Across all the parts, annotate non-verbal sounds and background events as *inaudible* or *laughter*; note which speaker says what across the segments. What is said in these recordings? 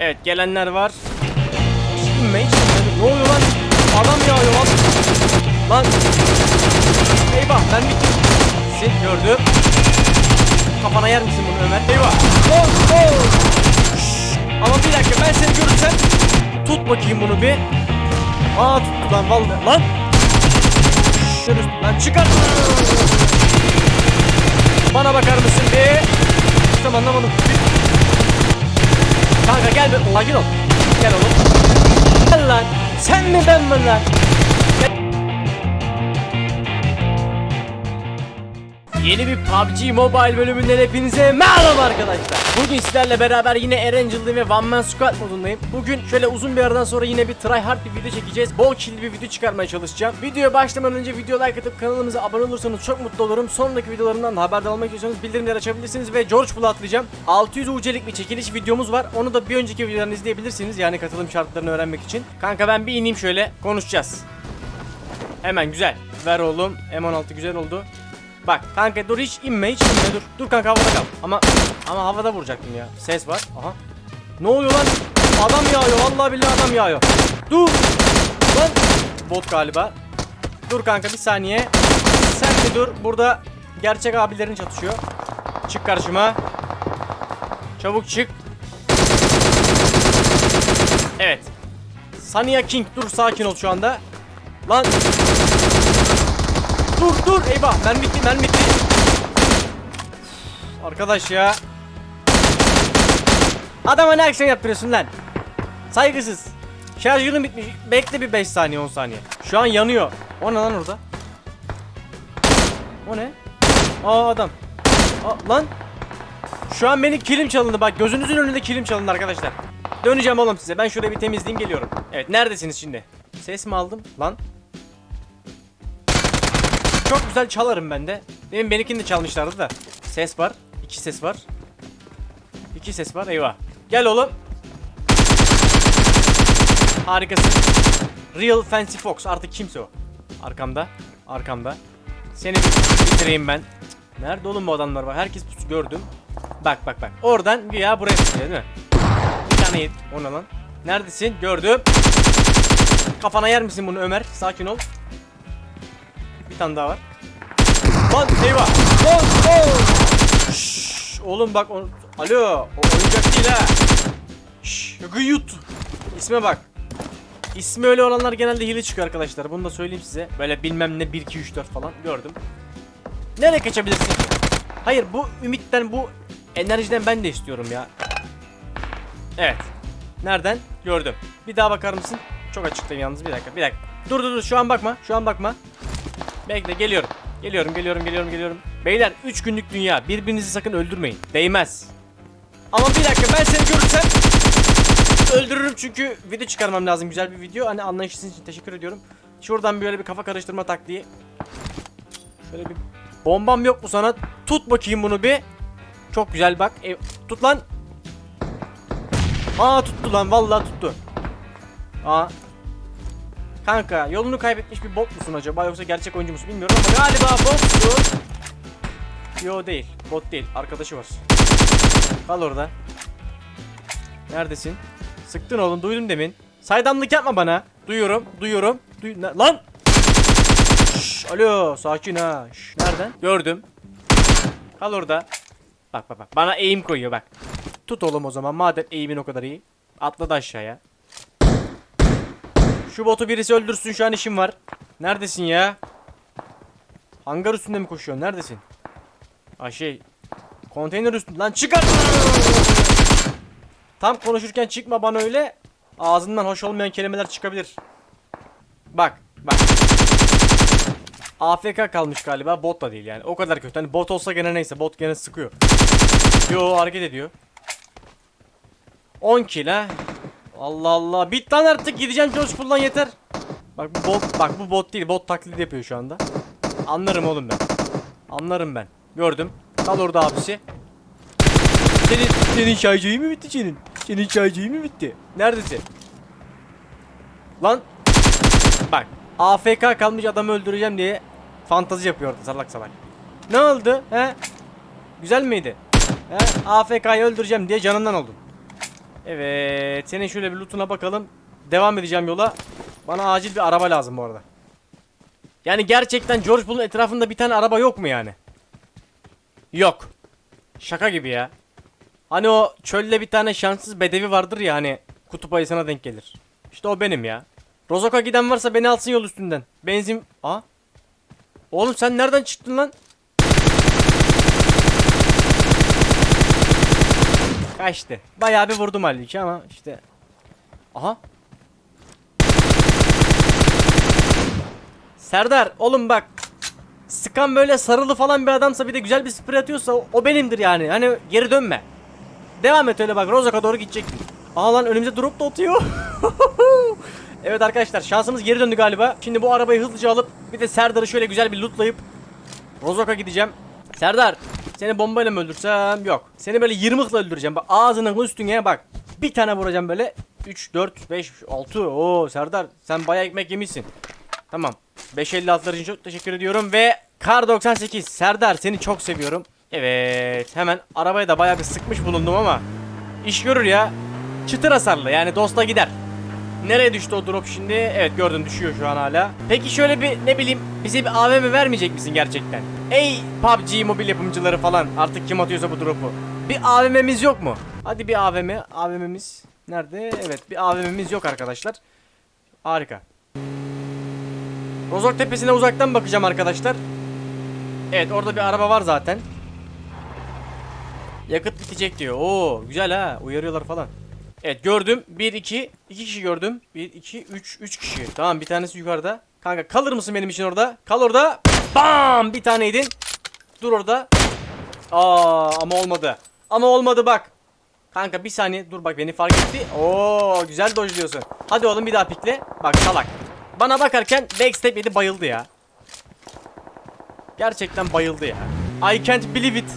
Speaker 1: Evet gelenler var. Hiç inme. Ne oluyor lan? Adam yağıyor lan. Lan. Eyvah ben bittim. Sil gördüm. Kafana yer misin bunu Ömer? Eyvah. Oh, oh. Ama bir dakika ben seni görürsem tut bakayım bunu bir. Aa tuttu lan vallahi. Lan. Şunu lan çıkar. Bana bakar mısın bir? Tam anlamadım. Kanka gel bir sakin ol. Gel oğlum. Gel lan. Sen mi ben mi lan? Yeni bir PUBG Mobile bölümünden hepinize merhaba arkadaşlar. Bugün sizlerle beraber yine Erangel'dayım ve One Man Squad modundayım. Bugün şöyle uzun bir aradan sonra yine bir try hard bir video çekeceğiz. Bol killi bir video çıkarmaya çalışacağım. Videoya başlamadan önce video like atıp kanalımıza abone olursanız çok mutlu olurum. Sonraki videolarımdan da haberdar olmak istiyorsanız bildirimleri açabilirsiniz ve George Bull'u atlayacağım. 600 UC'lik bir çekiliş videomuz var. Onu da bir önceki videodan izleyebilirsiniz. Yani katılım şartlarını öğrenmek için. Kanka ben bir ineyim şöyle konuşacağız. Hemen güzel. Ver oğlum. M16 güzel oldu. Bak kanka dur hiç inme hiç inme dur. Dur kanka havada kal. Ama ama havada vuracaktım ya. Ses var. Aha. Ne oluyor lan? Adam yağıyor. Vallahi billahi adam yağıyor. Dur. Lan. Bot galiba. Dur kanka bir saniye. Sen bir dur. Burada gerçek abilerin çatışıyor. Çık karşıma. Çabuk çık. Evet. Sania King dur sakin ol şu anda. Lan Dur dur eyvah ben bitti ben bitti. Arkadaş ya. Adama ne aksiyon yaptırıyorsun lan? Saygısız. Şarjörün bitmiş. Bekle bir 5 saniye 10 saniye. Şu an yanıyor. O ne lan orada? O ne? Aa adam. Aa, lan. Şu an benim kilim çalındı bak gözünüzün önünde kilim çalındı arkadaşlar. Döneceğim oğlum size. Ben şurayı bir temizleyeyim geliyorum. Evet neredesiniz şimdi? Ses mi aldım? Lan. Çok güzel çalarım ben de. Benim benimkini de çalmışlardı da. Ses var. İki ses var. İki ses var. Eyvah. Gel oğlum. Harikasın. Real Fancy Fox. Artık kimse o. Arkamda. Arkamda. Seni bitireyim ben. Nerede oğlum bu adamlar var? Herkes pusu gördüm. Bak bak bak. Oradan güya buraya tutuyor değil mi? Bir tane yedi. O ne lan? Neredesin? Gördüm. Kafana yer misin bunu Ömer? Sakin ol. Bir tane daha var. Lan eyvah. Lan. Şşş, oğlum bak o... Alo. O oyuncak değil ha. Şşş. Gıyut. İsme bak. İsmi öyle olanlar genelde hile çıkıyor arkadaşlar. Bunu da söyleyeyim size. Böyle bilmem ne 1 2 3 4 falan gördüm. Nereye kaçabilirsin? Hayır bu ümitten bu enerjiden ben de istiyorum ya. Evet. Nereden? Gördüm. Bir daha bakar mısın? Çok açıktayım yalnız bir dakika bir dakika. Dur dur dur şu an bakma şu an bakma. Bekle geliyorum. Geliyorum geliyorum geliyorum geliyorum. Beyler 3 günlük dünya birbirinizi sakın öldürmeyin. Değmez. Ama bir dakika ben seni görürsem öldürürüm çünkü video çıkarmam lazım güzel bir video. Hani anlayışınız için teşekkür ediyorum. Şuradan böyle bir kafa karıştırma taktiği. Şöyle bir bombam yok mu sana? Tut bakayım bunu bir. Çok güzel bak. E, tut lan. Aa tuttu lan vallahi tuttu. Aa Kanka yolunu kaybetmiş bir bot musun acaba yoksa gerçek oyuncu musun bilmiyorum ama galiba botsun. Yo değil. Bot değil. Arkadaşı var. Kal orada. Neredesin? Sıktın oğlum duydum demin. Saydamlık yapma bana. Duyuyorum. Duyuyorum. Duy Lan! Şş, alo sakin ha. Şş, nereden? Gördüm. Kal orada. Bak bak bak. Bana eğim koyuyor bak. Tut oğlum o zaman madem eğimin o kadar iyi. Atladı aşağıya. Şu botu birisi öldürsün şu an işim var. Neredesin ya? Hangar üstünde mi koşuyorsun? Neredesin? Ha şey. Konteyner üstünde. Lan çıkar! Tam konuşurken çıkma bana öyle. Ağzından hoş olmayan kelimeler çıkabilir. Bak. Bak. AFK kalmış galiba. Bot da değil yani. O kadar kötü. Hani bot olsa gene neyse. Bot gene sıkıyor. Yo hareket ediyor. 10 kill ha. Allah Allah. Bit lan artık gideceğim George Bull'dan yeter. Bak bu bot bak bu bot değil. Bot taklidi yapıyor şu anda. Anlarım oğlum ben. Anlarım ben. Gördüm. Kal orada abisi. Senin senin şarjı mı bitti senin? Senin şarjı mı bitti? Neredesin? Lan. Bak. AFK kalmış adamı öldüreceğim diye fantazi yapıyordu salak salak. Ne oldu? He? Güzel miydi? He? AFK'yı öldüreceğim diye canından oldun. Evet. Senin şöyle bir lootuna bakalım. Devam edeceğim yola. Bana acil bir araba lazım bu arada. Yani gerçekten George Bull'un etrafında bir tane araba yok mu yani? Yok. Şaka gibi ya. Hani o çölde bir tane şanssız bedevi vardır ya hani kutup ayısına denk gelir. İşte o benim ya. Rozok'a giden varsa beni alsın yol üstünden. Benzin... Aa. Oğlum sen nereden çıktın lan? Kaçtı. Bayağı bir vurdum halbuki ama işte. Aha. Serdar oğlum bak. Sıkan böyle sarılı falan bir adamsa bir de güzel bir sprey atıyorsa o, benimdir yani. Hani geri dönme. Devam et öyle bak Rozok'a doğru gidecektin. Aha lan önümüze drop da atıyor. *laughs* evet arkadaşlar şansımız geri döndü galiba. Şimdi bu arabayı hızlıca alıp bir de Serdar'ı şöyle güzel bir lootlayıp Rozok'a gideceğim. Serdar seni bombayla mı öldürsem? Yok. Seni böyle yırmıkla öldüreceğim. Bak ağzının üstüne bak. Bir tane vuracağım böyle. 3, 4, 5, 6. Oo Serdar sen bayağı ekmek yemişsin. Tamam. 556'lar için çok teşekkür ediyorum ve Kar 98 Serdar seni çok seviyorum. Evet hemen arabaya da bayağı bir sıkmış bulundum ama iş görür ya. Çıtır hasarlı yani dosta gider. Nereye düştü o drop şimdi? Evet gördün düşüyor şu an hala. Peki şöyle bir ne bileyim bize bir AVM vermeyecek misin gerçekten? Ey PUBG mobil yapımcıları falan artık kim atıyorsa bu drop'u. Bir AVM'miz yok mu? Hadi bir AVM. AVM'miz nerede? Evet bir AVM'miz yok arkadaşlar. Harika. Rozok tepesine uzaktan bakacağım arkadaşlar. Evet orada bir araba var zaten. Yakıt bitecek diyor. Oo güzel ha. Uyarıyorlar falan. Evet gördüm. 1 2 2 kişi gördüm. 1 2 3 3 kişi. Tamam bir tanesi yukarıda. Kanka kalır mısın benim için orada? Kal orada. Bam! Bir taneydin. Dur orada. Aa ama olmadı. Ama olmadı bak. Kanka bir saniye dur bak beni fark etti. Oo güzel dojluyorsun. Hadi oğlum bir daha pikle. Bak salak. Bana bakarken backstep yedi bayıldı ya. Gerçekten bayıldı ya. I can't believe it.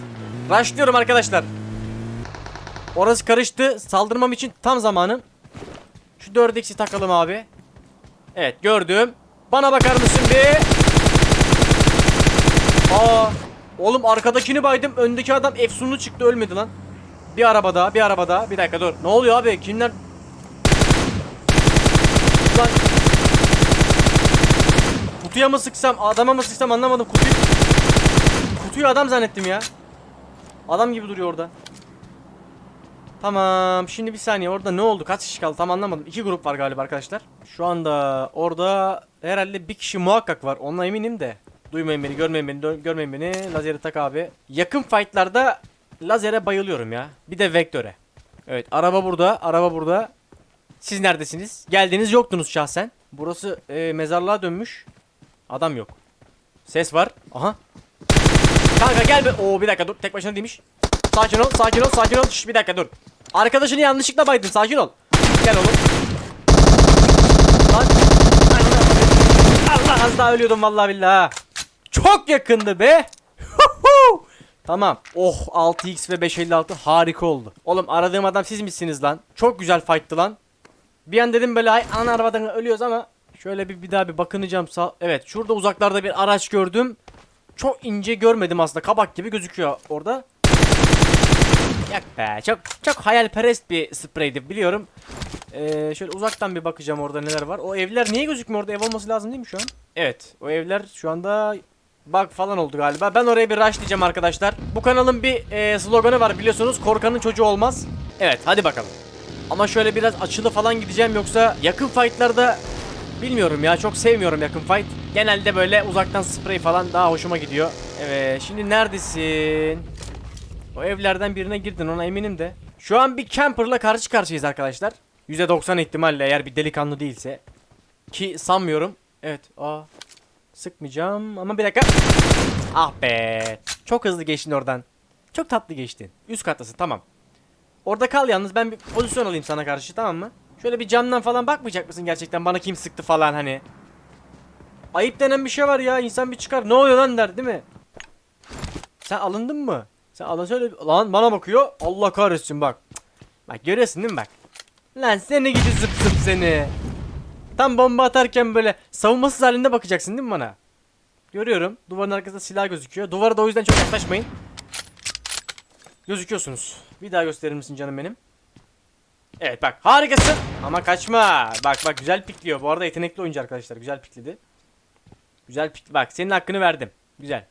Speaker 1: Rushlıyorum arkadaşlar. Orası karıştı. Saldırmam için tam zamanım. Şu 4x'i takalım abi. Evet gördüm. Bana bakar mısın bir? Aa, oğlum arkadakini baydım. Öndeki adam efsunlu çıktı ölmedi lan. Bir araba daha, bir araba daha. Bir dakika dur. Ne oluyor abi? Kimler? Lan. Kutuya mı sıksam, adama mı sıksam anlamadım. Kutuyu, kutuyu adam zannettim ya. Adam gibi duruyor orada. Tamam. Şimdi bir saniye orada ne oldu? Kaç kişi kaldı? Tam anlamadım. İki grup var galiba arkadaşlar. Şu anda orada herhalde bir kişi muhakkak var. Onunla eminim de. Duymayın beni, görmeyin beni, görmeyin beni. Lazeri tak abi. Yakın fightlarda lazere bayılıyorum ya. Bir de vektöre. Evet, araba burada, araba burada. Siz neredesiniz? Geldiniz yoktunuz şahsen. Burası e, mezarlığa dönmüş. Adam yok. Ses var. Aha. Kanka gel be. Oo bir dakika dur. Tek başına değilmiş. Sakin ol, sakin ol, sakin ol. Şş, bir dakika dur. Arkadaşını yanlışlıkla baydın. Sakin ol. Gel oğlum. Lan. Allah az daha ölüyordum vallahi billahi. Çok yakındı be. Tamam. Oh 6x ve 556 harika oldu. Oğlum aradığım adam siz misiniz lan? Çok güzel fight'tı lan. Bir an dedim böyle ay ana arabadan ölüyoruz ama şöyle bir, bir daha bir bakınacağım sağ. Evet şurada uzaklarda bir araç gördüm. Çok ince görmedim aslında. Kabak gibi gözüküyor orada. Yak be. Çok çok hayalperest bir spreydi biliyorum. Ee, şöyle uzaktan bir bakacağım orada neler var. O evler niye gözükmüyor orada? Ev olması lazım değil mi şu an? Evet. O evler şu anda bug falan oldu galiba. Ben oraya bir rush diyeceğim arkadaşlar. Bu kanalın bir e, sloganı var biliyorsunuz. Korkanın çocuğu olmaz. Evet hadi bakalım. Ama şöyle biraz açılı falan gideceğim yoksa yakın fightlarda bilmiyorum ya çok sevmiyorum yakın fight. Genelde böyle uzaktan sprey falan daha hoşuma gidiyor. Evet şimdi neredesin? O evlerden birine girdin ona eminim de. Şu an bir camperla karşı karşıyayız arkadaşlar. %90 ihtimalle eğer bir delikanlı değilse. Ki sanmıyorum. Evet. Aa. Sıkmayacağım ama bir dakika. Ah be. Çok hızlı geçtin oradan. Çok tatlı geçtin. Üst kattasın tamam. Orada kal yalnız ben bir pozisyon alayım sana karşı tamam mı? Şöyle bir camdan falan bakmayacak mısın gerçekten bana kim sıktı falan hani. Ayıp denen bir şey var ya insan bir çıkar ne oluyor lan der değil mi? Sen alındın mı? Sen alın söyle lan bana bakıyor Allah kahretsin bak. Bak görüyorsun değil mi bak? Lan seni gidi zıp zıp seni. Tam bomba atarken böyle savunmasız halinde bakacaksın değil mi bana? Görüyorum. Duvarın arkasında silah gözüküyor. Duvara da o yüzden çok yaklaşmayın. Gözüküyorsunuz. Bir daha gösterir misin canım benim? Evet bak harikasın. Ama kaçma. Bak bak güzel pikliyor. Bu arada yetenekli oyuncu arkadaşlar. Güzel pikledi. Güzel pik. Bak senin hakkını verdim. Güzel.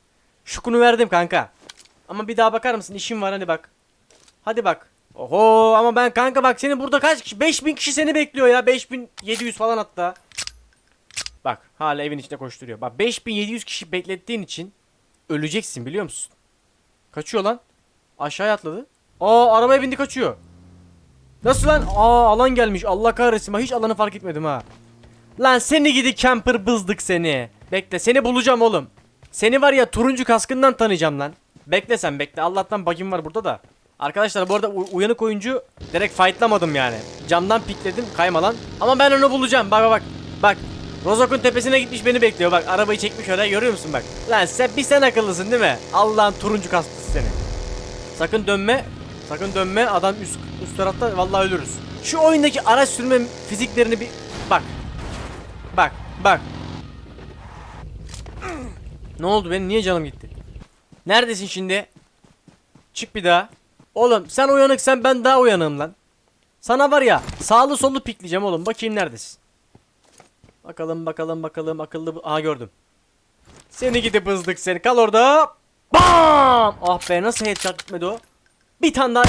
Speaker 1: Şukunu verdim kanka. Ama bir daha bakar mısın? İşim var hadi bak. Hadi bak. Oho ama ben kanka bak seni burada kaç kişi? 5000 kişi seni bekliyor ya. 5700 falan hatta. Bak hala evin içinde koşturuyor. Bak 5700 kişi beklettiğin için öleceksin biliyor musun? Kaçıyor lan. Aşağıya atladı. Aa arabaya bindi kaçıyor. Nasıl lan? Aa alan gelmiş. Allah kahretsin. Ben hiç alanı fark etmedim ha. Lan seni gidi camper bızdık seni. Bekle seni bulacağım oğlum. Seni var ya turuncu kaskından tanıyacağım lan. Bekle sen bekle. Allah'tan bagim var burada da. Arkadaşlar bu arada uyanık oyuncu direkt fightlamadım yani. Camdan pikledim kaymalan. Ama ben onu bulacağım. Bak bak bak. Rozok'un tepesine gitmiş beni bekliyor. Bak arabayı çekmiş oraya görüyor musun bak. Lan sen bir sen akıllısın değil mi? Allah'ın turuncu kasklısı seni. Sakın dönme. Sakın dönme. Adam üst, üst tarafta vallahi ölürüz. Şu oyundaki araç sürme fiziklerini bir bak. Bak, bak. Ne oldu benim niye canım gitti? Neredesin şimdi? Çık bir daha. Oğlum sen uyanıksan ben daha uyanığım lan. Sana var ya sağlı sollu pikleyeceğim oğlum. Bakayım neredesin? Bakalım bakalım bakalım akıllı Aha gördüm. Seni gidip hızlık seni. Kal orada. Bam! Ah be nasıl headshot gitmedi o? Bir tane daha.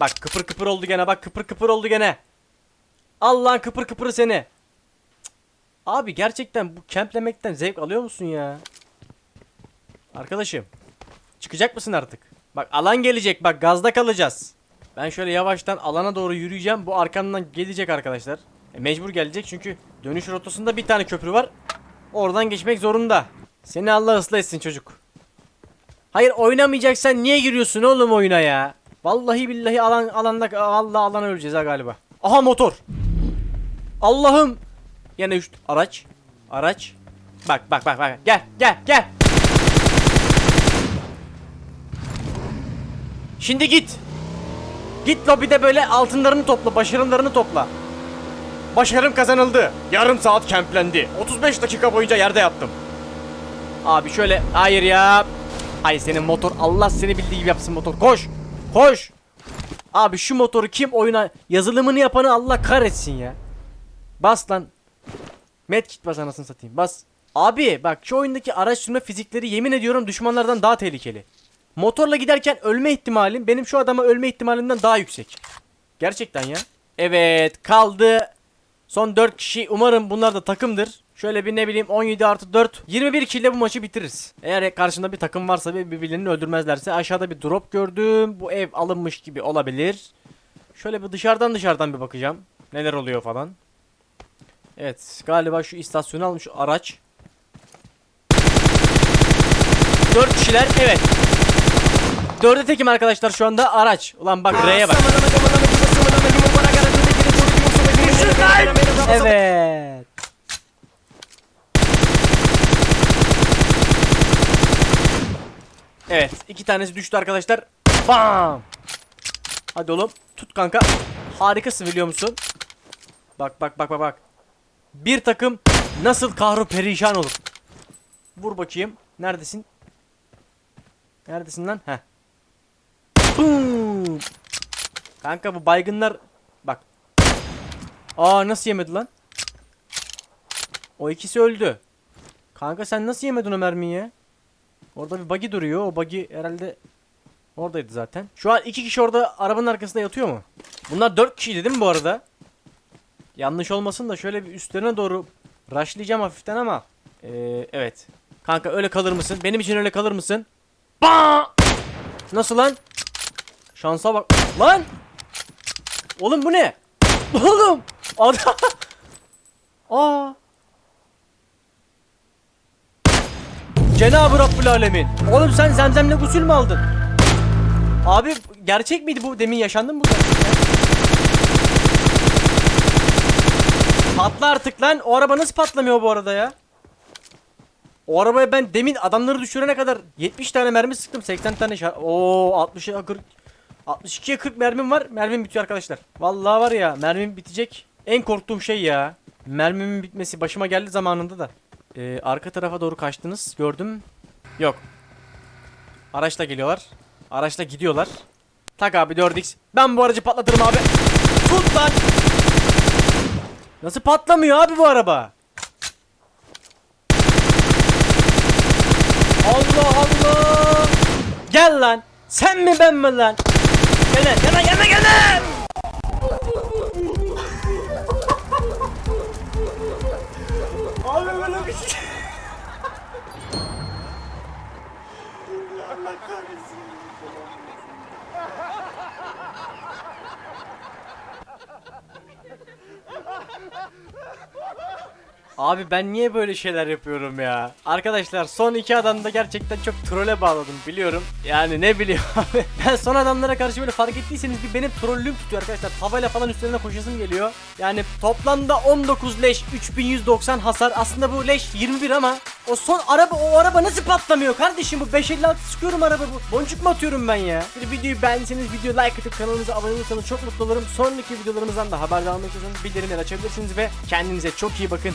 Speaker 1: Bak kıpır kıpır oldu gene. Bak kıpır kıpır oldu gene. Allah'ın kıpır kıpırı seni. Abi gerçekten bu kemplemekten zevk alıyor musun ya? Arkadaşım. Çıkacak mısın artık? Bak alan gelecek. Bak gazda kalacağız. Ben şöyle yavaştan alana doğru yürüyeceğim. Bu arkamdan gelecek arkadaşlar. E, mecbur gelecek çünkü dönüş rotasında bir tane köprü var. Oradan geçmek zorunda. Seni Allah ıslah etsin çocuk. Hayır oynamayacaksan niye giriyorsun oğlum oyuna ya? Vallahi billahi alan alanda Allah alana öleceğiz ha galiba. Aha motor. Allah'ım. Yine üç araç. Araç. Bak bak bak bak. Gel gel gel. Şimdi git. Git lobide böyle altınlarını topla, başarımlarını topla. Başarım kazanıldı. Yarım saat kemplendi. 35 dakika boyunca yerde yattım. Abi şöyle hayır ya. Ay senin motor Allah seni bildiği gibi yapsın motor. Koş. Koş. Abi şu motoru kim oyuna yazılımını yapanı Allah kahretsin ya. Bas lan. Medkit bas anasını satayım. Bas. Abi bak şu oyundaki araç sürme fizikleri yemin ediyorum düşmanlardan daha tehlikeli. Motorla giderken ölme ihtimalim benim şu adama ölme ihtimalinden daha yüksek. Gerçekten ya. Evet kaldı. Son 4 kişi umarım bunlar da takımdır. Şöyle bir ne bileyim 17 artı 4 21 kill bu maçı bitiririz. Eğer karşımda bir takım varsa ve birbirlerini öldürmezlerse aşağıda bir drop gördüm. Bu ev alınmış gibi olabilir. Şöyle bir dışarıdan dışarıdan bir bakacağım. Neler oluyor falan. Evet galiba şu istasyonu almış araç. 4 kişiler evet. Dörde tekim arkadaşlar şu anda araç. Ulan bak R'ye bak. Evet. Evet iki tanesi düştü arkadaşlar. Bam. Hadi oğlum tut kanka. Harikasın biliyor musun? Bak bak bak bak bak. Bir takım nasıl kahru perişan olur. Vur bakayım. Neredesin? Neredesin lan? Heh. Boom. Kanka bu baygınlar bak. Aa nasıl yemedi lan? O ikisi öldü. Kanka sen nasıl yemedin o mermiyi? Orada bir buggy duruyor. O buggy herhalde oradaydı zaten. Şu an iki kişi orada arabanın arkasında yatıyor mu? Bunlar dört kişiydi değil mi bu arada? Yanlış olmasın da şöyle bir üstlerine doğru rushlayacağım hafiften ama. Ee, evet. Kanka öyle kalır mısın? Benim için öyle kalır mısın? Ba! Nasıl lan? Şansa bak. Lan! Oğlum bu ne? Oğlum! Adam! *laughs* Aa! Cenab-ı Rabbül Alemin. Oğlum sen zemzemle gusül mü aldın? Abi gerçek miydi bu? Demin yaşandı mı bu? Patla artık lan. O araba nasıl patlamıyor bu arada ya? O arabaya ben demin adamları düşürene kadar 70 tane mermi sıktım. 80 tane şar... Oo 60'a 40 62'ye 40 mermim var. Mermim bitiyor arkadaşlar. Vallahi var ya mermim bitecek. En korktuğum şey ya. Mermimin bitmesi başıma geldi zamanında da. Ee, arka tarafa doğru kaçtınız. Gördüm. Yok. Araçla geliyorlar. Araçla gidiyorlar. Tak abi 4x. Ben bu aracı patlatırım abi. Tut lan. Nasıl patlamıyor abi bu araba? Allah Allah. Gel lan. Sen mi ben mi lan? Gel gel gel gel Abi ben niye böyle şeyler yapıyorum ya? Arkadaşlar son iki adamda gerçekten çok trole bağladım biliyorum. Yani ne biliyorum *laughs* abi. Ben son adamlara karşı böyle fark ettiyseniz bir benim trollüm tutuyor arkadaşlar. Havayla falan üstlerine koşasım geliyor. Yani toplamda 19 leş 3190 hasar. Aslında bu leş 21 ama o son araba o araba nasıl patlamıyor kardeşim bu 556 sıkıyorum araba bu. Boncuk mu atıyorum ben ya? Bir videoyu beğendiyseniz videoyu like atıp kanalımıza abone olursanız çok mutlu olurum. Sonraki videolarımızdan da haberdar olmak istiyorsanız bildirimleri açabilirsiniz ve kendinize çok iyi bakın.